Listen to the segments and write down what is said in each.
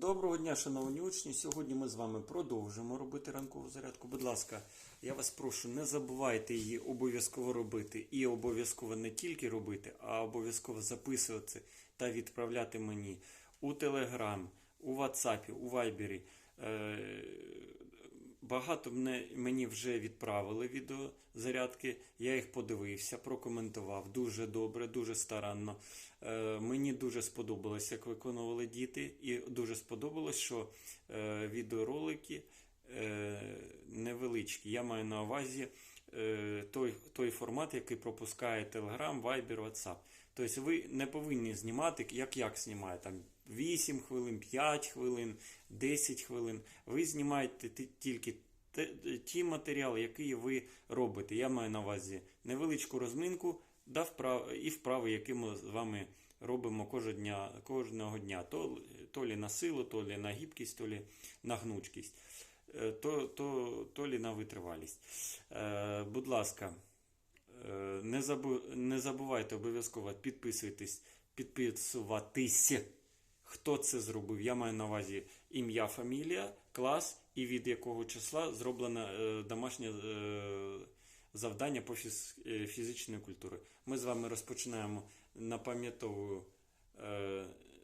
Доброго дня, шановні учні. Сьогодні ми з вами продовжимо робити ранкову зарядку. Будь ласка, я вас прошу, не забувайте її обов'язково робити. І обов'язково не тільки робити, а обов'язково записувати та відправляти мені у Телеграм, у Ватсапі, у Вайбері. Багато мене, мені вже відправили відео зарядки. Я їх подивився, прокоментував дуже добре, дуже старанно. Е, мені дуже сподобалось, як виконували діти, і дуже сподобалось, що е, відеоролики е, невеличкі. Я маю на увазі е, той, той формат, який пропускає Telegram, Viber, WhatsApp. Тобто ви не повинні знімати, як як знімає, там 8 хвилин, 5 хвилин, 10 хвилин. Ви знімаєте тільки ті матеріали, які ви робите. Я маю на увазі невеличку розминку і вправи, які ми з вами робимо кожного дня. То, то лі на силу, то лі на гібкість, то лі на гнучкість, е, то, то, то лі на витривалість. Е, будь ласка, е, не забувайте обов'язково підписуйтесь, підписуватись. Хто це зробив? Я маю на увазі ім'я, фамілія, клас і від якого числа зроблено е, домашнє е, завдання по е, фізичної культури. Ми з вами розпочинаємо напам'ятовую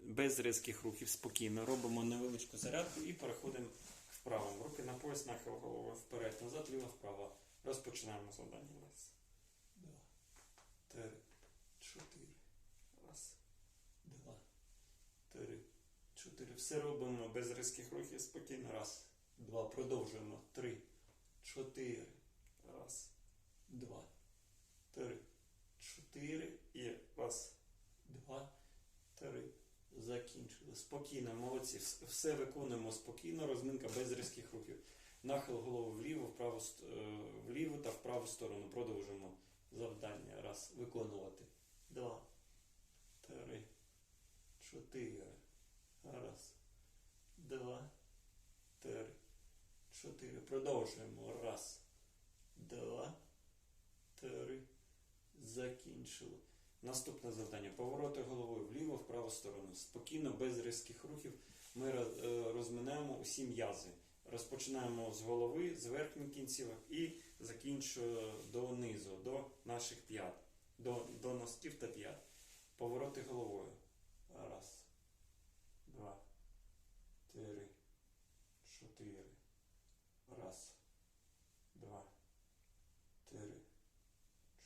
без різких рухів спокійно. Робимо невеличку зарядку і переходимо вправо. Руки на пояс, нахил голови вперед, назад, ліво, вправо. Розпочинаємо завдання. Два, три, чотири. Раз, два, три, чотири. Все робимо без різких рухів спокійно. Раз, два. Продовжуємо. Три, чотири. Раз, два, три, чотири. І раз, два, три. Закінчили. Спокійно, молодці. Все виконуємо спокійно, розминка без різких рухів. Нахил голови вліво, вправо, е, вліво та в праву сторону. Продовжуємо завдання. Раз. Виконувати. Два. Три. Чотири. Раз. Два. Три. Чотири. Продовжуємо. Раз. Два. Три. Закінчили. Наступне завдання. Повороти головою вліво, в праву сторону. Спокійно, без різких рухів. Ми е, розминаємо усі м'язи. Розпочинаємо з голови, з верхніх кінцівок і закінчуємо донизу, до наших п'ят, до, до носків та п'ят. Повороти головою. Раз, два, три, чотири. Раз, два, три,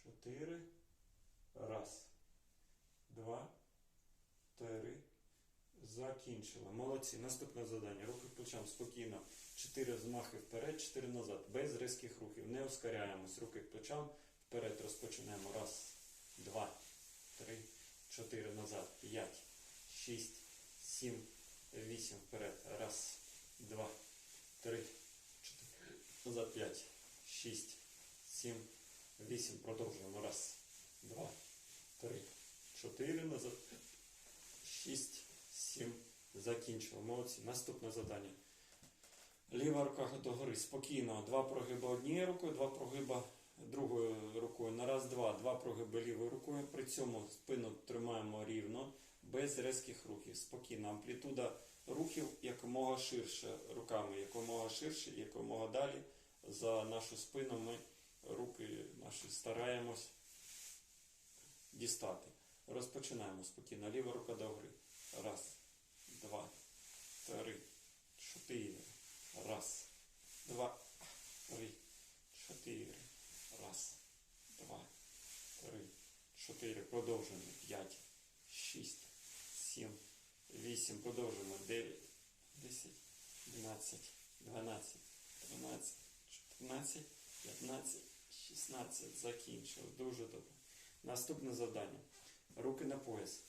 чотири. Раз, два, три. Закінчили. Молодці. Наступне завдання. Руки плечам спокійно. Чотири змахи вперед, чотири назад. Без різких рухів. Не ускоряємось. Руки плечам вперед розпочинаємо. Раз, два, три, чотири назад. П'ять, шість, сім, вісім вперед. Раз, два, три, чотири. Назад п'ять, шість, сім, вісім. Продовжуємо. Раз, два, три, чотири назад. Шість, сім. Закінчили. Молодці. Наступне завдання. Ліва рука догори. Спокійно. Два прогиба однією рукою, два прогиба другою рукою. На раз, два. Два прогиби лівою рукою. При цьому спину тримаємо рівно, без різких рухів. Спокійно. Амплітуда рухів якомога ширше руками, якомога ширше, якомога далі. За нашу спину ми руки наші стараємось дістати. Розпочинаємо спокійно. Ліва рука догори. Раз, два, три, чотири. Раз, два, три, чотири. Раз, два, три, чотири. Продовжуємо. П'ять, шість, сім, вісім. Продовжуємо. Дев'ять, десять, дванадцять, дванадцять, тринадцять, чотирнадцять, п'ятнадцять, шістнадцять. Закінчили. Дуже добре. Наступне завдання. Руки на пояс.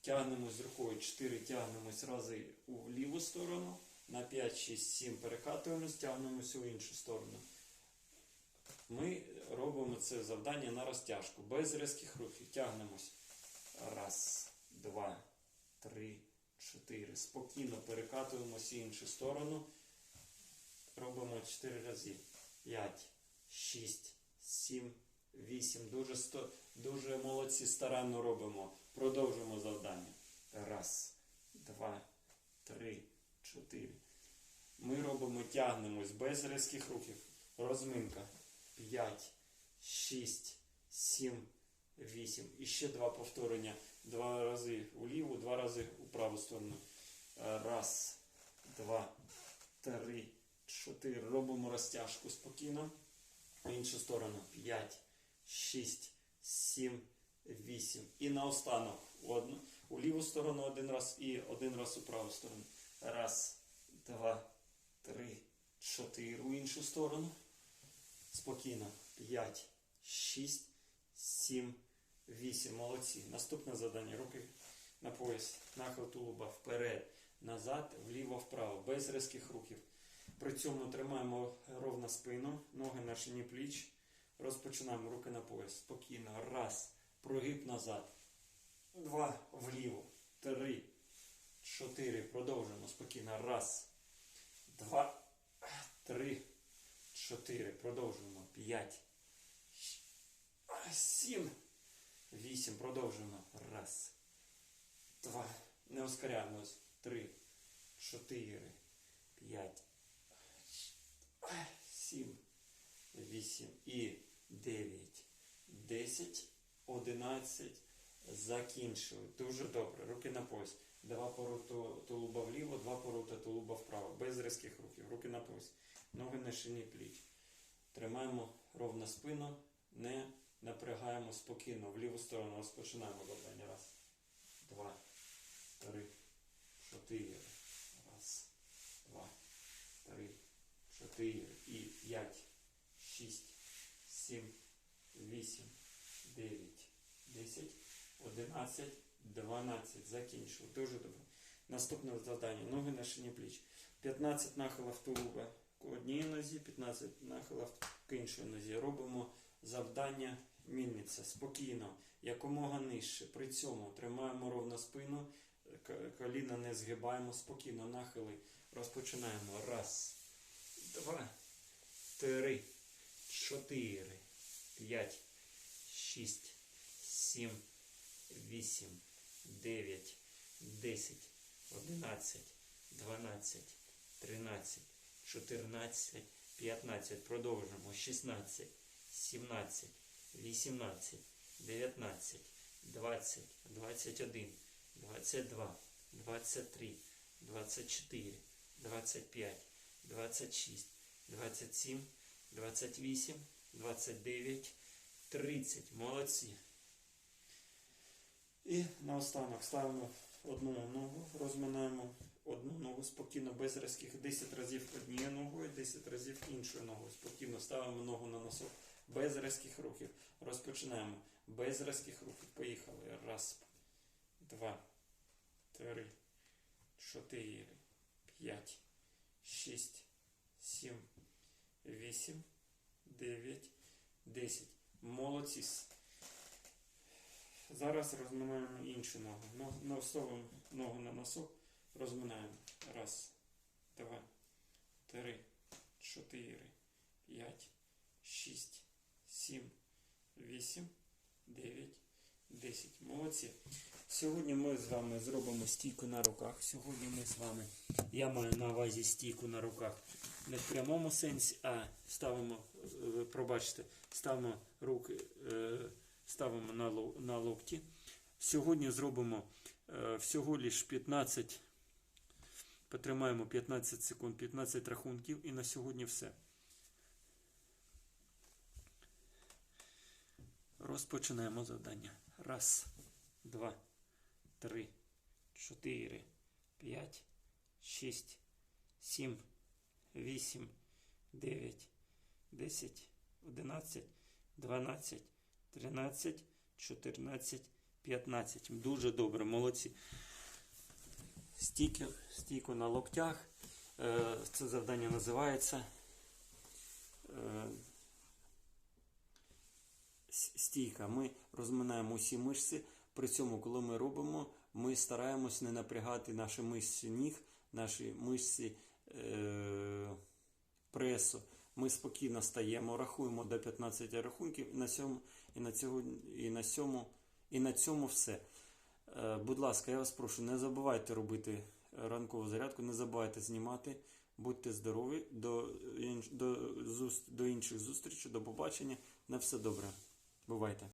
Тягнемось рукою 4, тягнемось рази у ліву сторону. На 5, 6, 7 перекатуємось, тягнемось у іншу сторону. Ми робимо це завдання на розтяжку, без різких рухів. Тягнемось. Раз, два, три, чотири. Спокійно перекатуємося в іншу сторону. Робимо 4 рази. 5, 6, 7, 8. Дуже, сто... Дуже молодці, старанно робимо. Продовжуємо завдання. Раз, два, 4. Ми робимо, тягнемось без різких рухів. Розминка. 5, 6, 7, 8. І ще два повторення. Два рази у ліву, два рази у праву сторону. Е, Раз, два, три, чотири. Робимо розтяжку спокійно. В іншу сторону. 5, 6, 7, 8. І наостанок одну. У ліву сторону один раз і один раз у праву сторону. Раз, два, три, чотири. У іншу сторону. Спокійно. 5, 6, 7, 8. Молодці. Наступне завдання. Руки на пояс. Нахил тулуба вперед, назад, вліво, вправо. Без різких рухів. При цьому тримаємо ровно спину, ноги на шині пліч. Розпочинаємо руки на пояс. Спокійно. Раз. Прогиб назад. Два. Вліво. Три. Чотири. Продовжуємо спокійно. Раз. Два. Три. Чотири. Продовжуємо. П'ять. Сім. Вісім. Продовжуємо. Раз. Два. Не ускоряємось. Три. Чотири. П'ять. Сім. Вісім. І дев'ять. Десять. Одинадцять. Закінчили. Дуже добре. Руки на пояс. Два порота тулуба вліво, два порота тулуба вправо. Без різких рухів. Руки на пояс. Ноги на шині пліч. Тримаємо ровно спину, не напрягаємо спокійно. В ліву сторону розпочинаємо завдання. Раз, два, три, чотири. Раз, два, три, чотири. І п'ять, шість, сім, вісім, дев'ять, десять, одинадцять, дванадцять. Закінчили. Дуже добре. Наступне завдання. Ноги на шині пліч. 15 нахилів тулуба к одній нозі, 15 нахилів к іншій нозі. Робимо завдання мільниця. Спокійно, якомога нижче. При цьому тримаємо ровно спину, коліна не згибаємо, спокійно, нахили. Розпочинаємо. Раз, два, три, чотири, п'ять, шість, сім, вісім, дев'ять, десять, одинадцять, дванадцять, тринадцять, чотирнадцять, п'ятнадцять. Продовжуємо. Шістнадцять, сімнадцять, вісімнадцять, дев'ятнадцять, двадцять, двадцять один, двадцять два, двадцять три, двадцять чотири, двадцять п'ять, двадцять шість, двадцять сім, двадцять вісім, двадцять дев'ять, тридцять. Молодці. І наостанок ставимо одну ногу, розминаємо одну ногу спокійно, без різких 10 разів однією ногою, 10 разів іншою ногою. Спокійно ставимо ногу на носок, без різких рухів. Розпочинаємо. Без різких рухів. Поїхали. Раз, два, три, чотири, п'ять, шість, сім, вісім, дев'ять, десять. Молодці. Зараз розминаємо іншу ногу. Но- но- ногу на носок, розминаємо. Раз, два, три, чотири, п'ять, шість, сім, вісім, дев'ять, десять. Молодці. Сьогодні ми з вами зробимо стійку на руках. Сьогодні ми з вами, я маю на увазі стійку на руках. Не в прямому сенсі, а ставимо, е, пробачте, ставимо руки. е, ставимо на, локті. Сьогодні зробимо е, всього лиш 15, потримаємо 15 секунд, 15 рахунків і на сьогодні все. Розпочинаємо завдання. Раз, два, три, чотири, п'ять, шість, сім, вісім, дев'ять, десять, одинадцять, дванадцять. 13, 14, 15. Дуже добре, молодці. Стійку на локтях. Е, Це завдання називається е, стійка. Ми розминаємо усі мишці. При цьому, коли ми робимо, ми стараємось не напрягати наші мишці ніг, наші мишці е, пресу. Ми спокійно стаємо, рахуємо до 15 рахунків і на цьому, і на цього, і на цьому, і на цьому все. Е, будь ласка, я вас прошу, не забувайте робити ранкову зарядку. Не забувайте знімати. Будьте здорові. До, до, до інших зустрічей, до побачення. На все добре. Бувайте.